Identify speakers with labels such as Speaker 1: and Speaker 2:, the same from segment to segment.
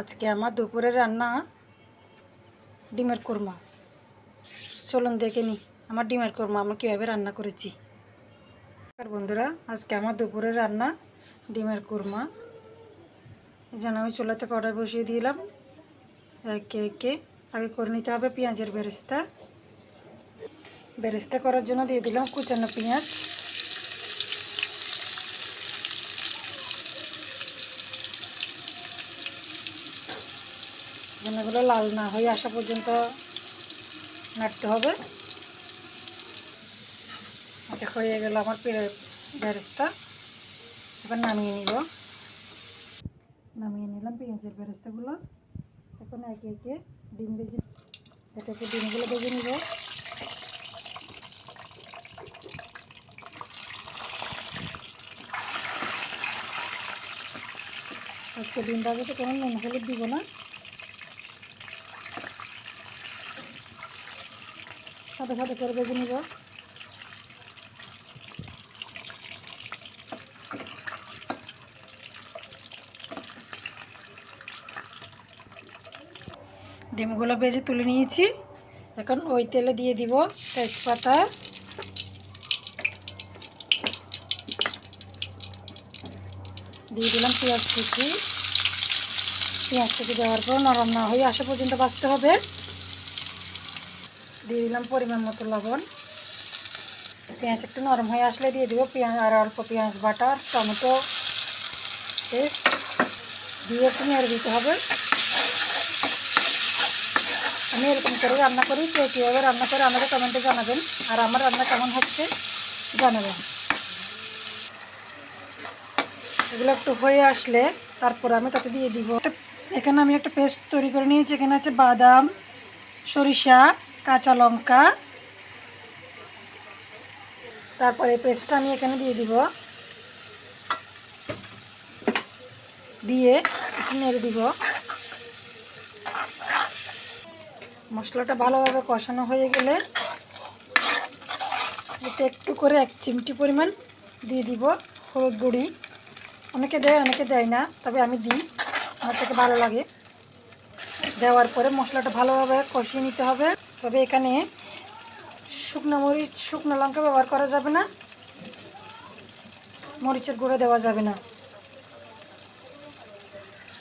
Speaker 1: আজকে আমার দুপুরের রান্না ডিমের কোরমা। চলুন দেখে নি আমার ডিমের কোরমা আমি কীভাবে রান্না করেছি। আর বন্ধুরা, আজকে আমার দুপুরের রান্না ডিমের কোরমা। এই জন্য আমি চুলাতে কড়াই বসিয়ে দিলাম। একে একে আগে করে নিতে হবে পেঁয়াজের বেরেস্তা। বেরেস্তা করার জন্য দিয়ে দিলাম কুচানো পেঁয়াজ। এগুলো লাল না হয়ে আসা পর্যন্ত নাড়তে হবে। এটা হয়ে গেল আমার বেরেস্তা। এবার নামিয়ে নিব। নামিয়ে নিলাম পেঁয়াজের বেরেস্তাগুলো। এখন একে একে ডিম ভেজে একে ডিমগুলো ভেজে নিব। আজকে ডিম ভাজাতে কোনো নুন হলুদ দিব না। সাথে সাথে করে বেজে নিব। ডিমগুলো বেজে তুলে নিয়েছি। এখন ওই তেলে দিয়ে দিব তেজপাতা। দিয়ে দিলাম পেঁয়াজ কুচি। পেঁয়াজ কুচি দেওয়ার পর নরম না হয়ে আসা পর্যন্ত বাঁচতে হবে। দিয়ে দিলাম পরিমাণ মতো লবণ। পেঁয়াজ একটু নরম হয়ে আসলে দিয়ে দেবো পেঁয়াজ আর অল্প পেঁয়াজ, বাটার, টমেটো পেস্ট। দিয়ে একটু নেড়ে দিতে হবে। আমি এরকম করে রান্না করি, কে কীভাবে রান্না করে আমাকে কমেন্টে জানাবেন। আর আমার রান্না কেমন হচ্ছে জানাবেন। এগুলো একটু হয়ে আসলে তারপর আমি তাতে দিয়ে দিব। এখানে আমি একটা পেস্ট তৈরি করে নিয়েছি, এখানে আছে বাদাম, সরিষা কাঁচা লঙ্কা। তারপরে পেস্টটা আমি এখানে দিয়ে দিব। দিয়ে নেড়ে দিব। মশলাটা ভালোভাবে কষানো হয়ে গেলে এতে একটু করে এক চিমটি পরিমাণ দিয়ে দিব হলুদ গুঁড়ি। অনেকে দেয় অনেকে দেয় না, তবে আমি দিই, আমার থেকে ভালো লাগে। দেওয়ার পরে মশলাটা ভালোভাবে কষিয়ে নিতে হবে। তবে এখানে শুকনো মরিচ, শুকনো লঙ্কা ব্যবহার করা যাবে না। মরিচের গুঁড়ো দেওয়া যাবে না।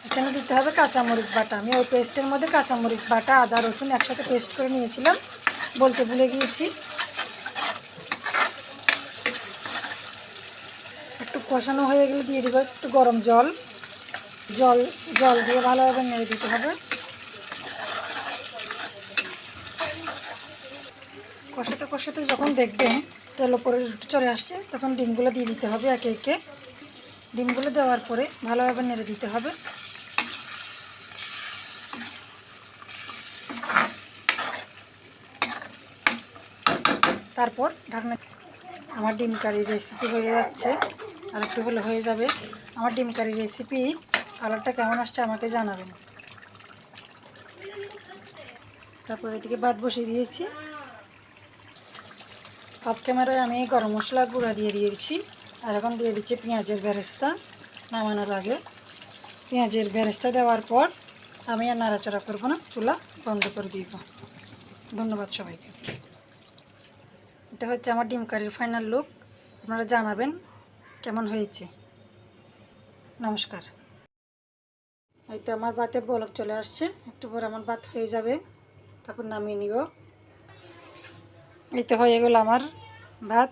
Speaker 1: এখানে দিতে হবে কাঁচামরিচ বাটা। আমি ওই পেস্টের মধ্যে কাঁচামরিচ বাটা, আদা, রসুন একসাথে পেস্ট করে নিয়েছিলাম। বলতে ভুলে গিয়েছি। একটু কষানো হয়ে গেলে দিয়ে দিব একটু গরম জল। জল জল দিয়ে ভালোভাবে নেড়ে দিতে হবে। কষাতে কষাতে যখন দেখবেন তেল ওপরে একটু চলে আসছে, তখন ডিমগুলো দিয়ে দিতে হবে একে একে। ডিমগুলো দেওয়ার পরে ভালোভাবে নেড়ে দিতে হবে। তারপর ঢাকনা আমার ডিম কারি রেসিপি হয়ে যাচ্ছে। আর একটু হলে হয়ে যাবে। আমার ডিম কারি রেসিপি কালারটা কেমন আসছে আমাকে জানাবেন। তারপর এদিকে ভাত বসিয়ে দিয়েছি। অফ ক্যামেরায় আমি গরম মশলা গুঁড়া দিয়ে দিয়েছি। আর এখন দিয়ে দিচ্ছি পেঁয়াজের বেরেস্তা নামানোর আগে। পেঁয়াজের বেরেস্তা দেওয়ার পর আমি আর নাড়াচাড়া করব না, চুলা বন্ধ করে দিব। ধন্যবাদ সবাইকে। এটা হচ্ছে আমার ডিম কারির ফাইনাল লুক আপনারা জানাবেন কেমন হয়েছে। নমস্কার। এই তো আমার ভাতে বলক চলে আসছে। একটু পর আমার ভাত হয়ে যাবে তারপর নামিয়ে নিব। এই তো হয়ে গেল আমার ভাত।